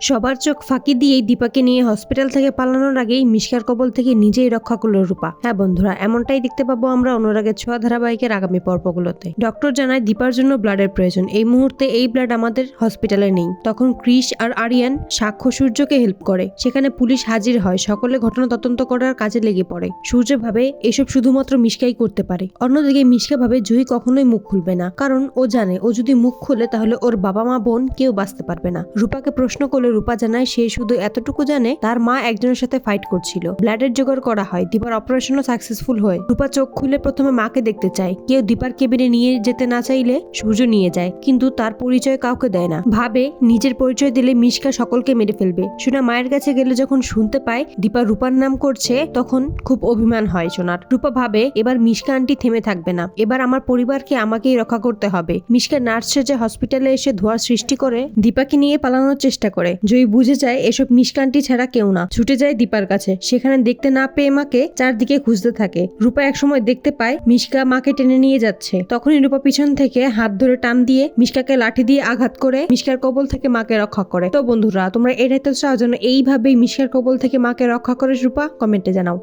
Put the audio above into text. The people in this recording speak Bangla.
সবার চোখ ফাঁকি দিয়েই দীপাকে নিয়ে হসপিটাল থেকে পালানোর আগেই মিশকার কবল থেকে নিজেই রক্ষা করল রূপা। হ্যাঁ বন্ধুরা, এমনটাই দেখতে পাবো আমরা অনুরাগের ছোঁয়া ধারাবাহিকের আগামী পর্বগুলোতে। ডক্টর জানায় দীপার জন্য ব্লাডের প্রয়োজন। এই মুহূর্তে এই ব্লাড আমাদের হসপিটালে নেই। তখন ক্রিস আর আরিয়ান সাক্ষ্য সূর্যকে হেল্প করে। সেখানে পুলিশ হাজির হয়। সকলে ঘটনা তদন্ত করার কাজে লেগে পড়ে। সূর্য ভাবে এসব শুধুমাত্র মিশকাই করতে পারে। অন্যদিকে মিশকা ভাবে জুহি কখনোই মুখ খুলবে না। কারণ ও জানে, ও যদি মুখ খুলে তাহলে ওর বাবা মা বোন কেউ বাঁচতে পারবে না। রূপাকে প্রশ্ন করলে রূপা জানায়, সে শুধু এতটুকু জানে, তার মা একজনের সাথে ফাইট করছিল। ব্লাডের জোগাড় করা হয়, দীপার অপারেশনও সাকসেসফুল হয়। রূপা চোখ খুলে প্রথমে মাকে দেখতে চায়। কেউ দীপার কেবিনে নিয়ে যেতে না চাইলে সূর্য নিয়ে যায়, কিন্তু তার পরিচয় কাউকে দেয় না। ভাবে, নিজের পরিচয় দিলে মিশকা সকলকে মেরে ফেলবে। সোনা মায়ের কাছে গেলে যখন শুনতে পায়, দীপা রূপার নাম করছে, তখন খুব অভিমান হয় সোনার। রূপা ভাবে, এবার মিশকা আন্টি থেমে থাকবে না। এবার আমার পরিবারকে আমাকেই রক্ষা করতে হবে। মিশকা নার্স যে হসপিটালে এসে ধোয়ার সৃষ্টি করে, দীপাকে নিয়ে পালানোর চেষ্টা করে। জয়ী বুঝে যায় এসব মিশকান্টি ছাড়া কেউ না। ছুটে যায় দীপার কাছে। সেখানে দেখতে না পেয়ে মাকে চারদিকে খুঁজতে থাকে। রূপা একসময় দেখতে পায় মিশকা মাকে টেনে নিয়ে যাচ্ছে। তখনই রূপা পিছন থেকে হাত ধরে টান দিয়ে মিশকাকে লাঠি দিয়ে আঘাত করে মিশকার কবল থেকে মাকে রক্ষা করে। তো বন্ধুরা, তোমরা এটাই তো চাও যেন এইভাবেই মিশকার কবল থেকে মাকে রক্ষা করে রূপা? কমেন্টে জানাও।